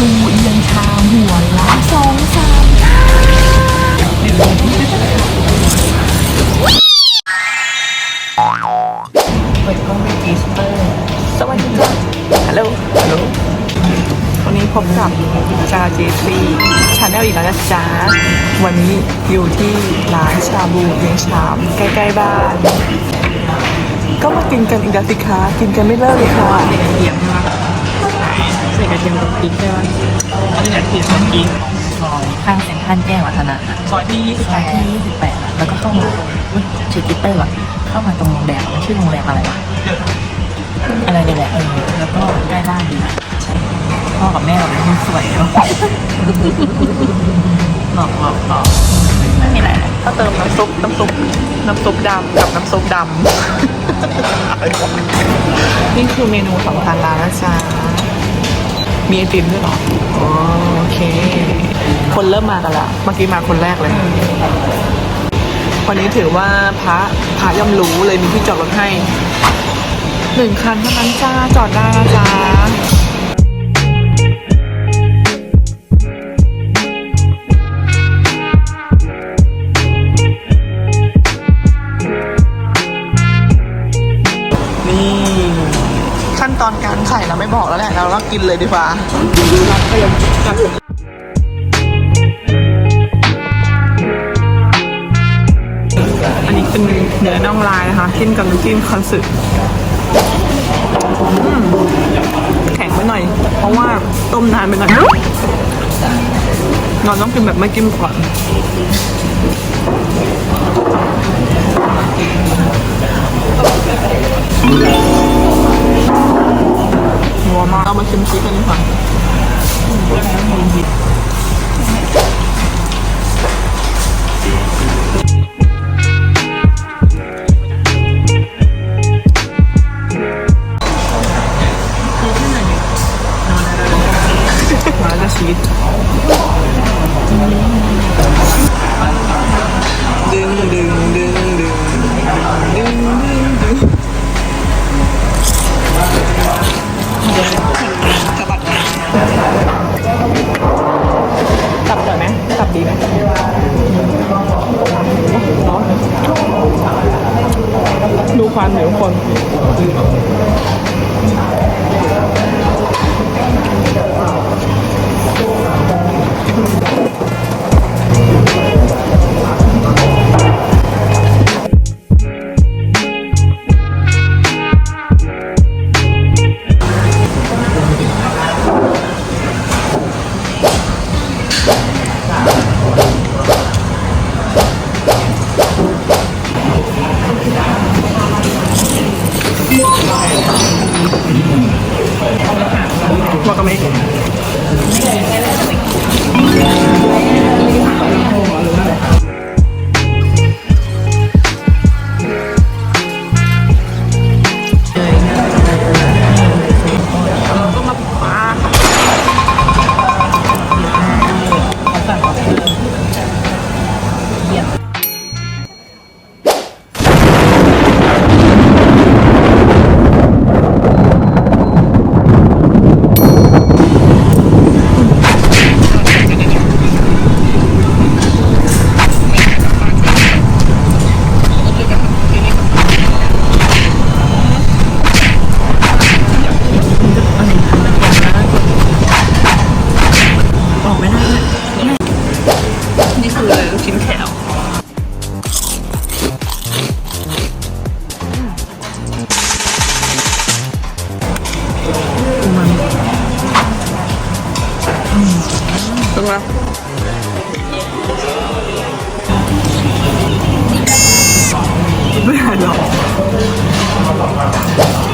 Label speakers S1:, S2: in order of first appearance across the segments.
S1: บูเอียงชามหัวละสองสามเก้าเปิดกล้องเป็นอีสเตอร์สวัสดีจ้าฮัลโหลฮัลโหลวันนี้พบกับจาเจฟรีชาแนลอีกแล้วนะจ๊ะ วันนี้อยู่ที่ร้านชาบูเอียงชามใกล้ๆบ้าน ก็มากินกันอีกแล้วสิคะกินกันไม่เลิกเลยค่ะ
S2: ใส่กระเทียมใช่ไหม ใส่กระเทียมกับพริกใช่ไหมนี่แหละที่ผมกิน
S1: ซอยข้างเซ็นทรัลแจ้งวัฒนะ
S2: ซอยที่
S1: ซอยที่ 28แล้วก็เข้ามาอุ๊ยชื่อกิตเตอร์ว่ะเข้ามาตรงโรงแรมชื่อโรงแรมอะไรวะอะไรเนี่ยแหละเออแล้วก็ใกล้บ้านดีใช่พ่อกับแม่เราเป็นคนสวยเนาะ
S2: หลอกหลอกหลอกไม่มีอะไรเลยก็เติมน้ำซุปน้ำซุปน้ำซุปดำกับน้ำซุปดำ นี่คือเมนูของทางร้านนะจ๊ะ มีไอติมด้วยเหรออ๋อโอเค คนเริ่มมากันละเมื่อกี้มาคนแรกเลย วันนี้ถือว่าพระพระย่อมรู้เลยมีที่จอดรถให้หนึ่งคันเท่านั้นจ้าจอดได้นะจ้า ตอนการใส่เราไม่บอกแล้วแหละ เราก็กินเลยดีกว่าอันนี้เป็นเนื้อน่องลายนะคะจิ้มกับน้ำจิ้มคอนสึอืมแข็งไปหน่อย เพราะว่าต้มนานไปหน่อยเราต้องกินแบบไม่จิ้มก่อนนั เอาม ดูควา มเตรงนั้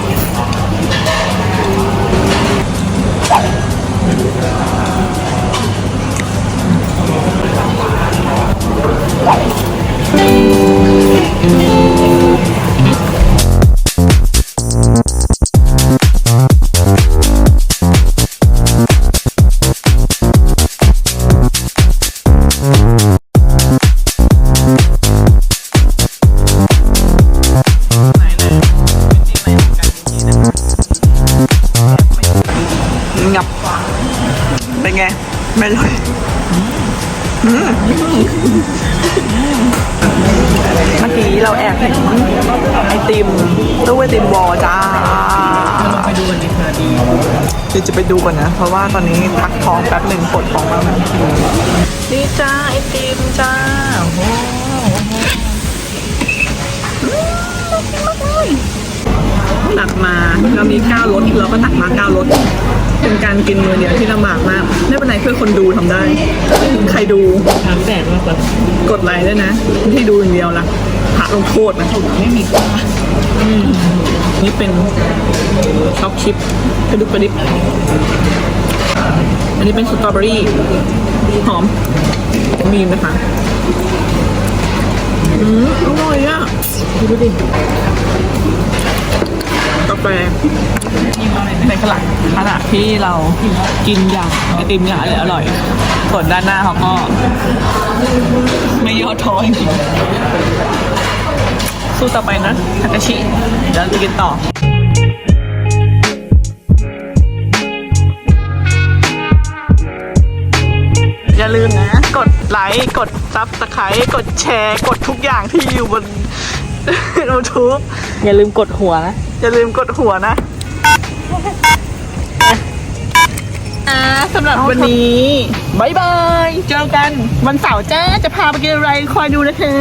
S2: เป็นไงไม่อร่อยอืมเมื่อกี้เราแอบเห็นไอติมตู้ไอติมวอลจ้า
S1: เราไปดูกันดีค่ะดี
S2: เดี๋ยวจะไปดูก่อนนะ เพราะว่าตอนนี้พักท้องแป๊บหนึ่งปวดท้องมากนี่จ้าไอติมจ้าโอ้โหตักมาเรามีเก้ารสเราก็ตักมาเก้ารส เป็นการกินมือเดียวที่ลำบากมากไม่เป็นไรเพื่อคนดูทำได้ ใครดู
S1: ถามแดดว่าแบบ
S2: กดไลค์ด้วยนะ ที่ดูอย่างเดียวละพระลงโทษนะ
S1: ไม่มีค่า
S2: นี่เป็นช็อกชิปกระดุกกระดิบอันนี้เป็นสตรอเบอรี่หอมมีไหมคะอืมอร่อยอะ
S1: ดูดิ
S2: แฟในขณะขณะที่เรากินอย่างไอติมอย่างอร่อยส่วนด้านหน้าเขาก็ ไม่ย่อท้อจริงสู้ต่อไปนะทากาชิเดี๋ยวเราจะกินต่ออย่าลืมนะ กดไลค์ กดซับสไครต์กดแชร์ กดทุกอย่างที่อยู่บน YouTube
S1: อย่าลืมกดหัวนะ
S2: อย่าลืมกดหัวนะอ่าสำหรับวันนี้บายบาย เจอกันวันเสาร์จ้าจะพาไปกินอะไรคอยดูนะคะ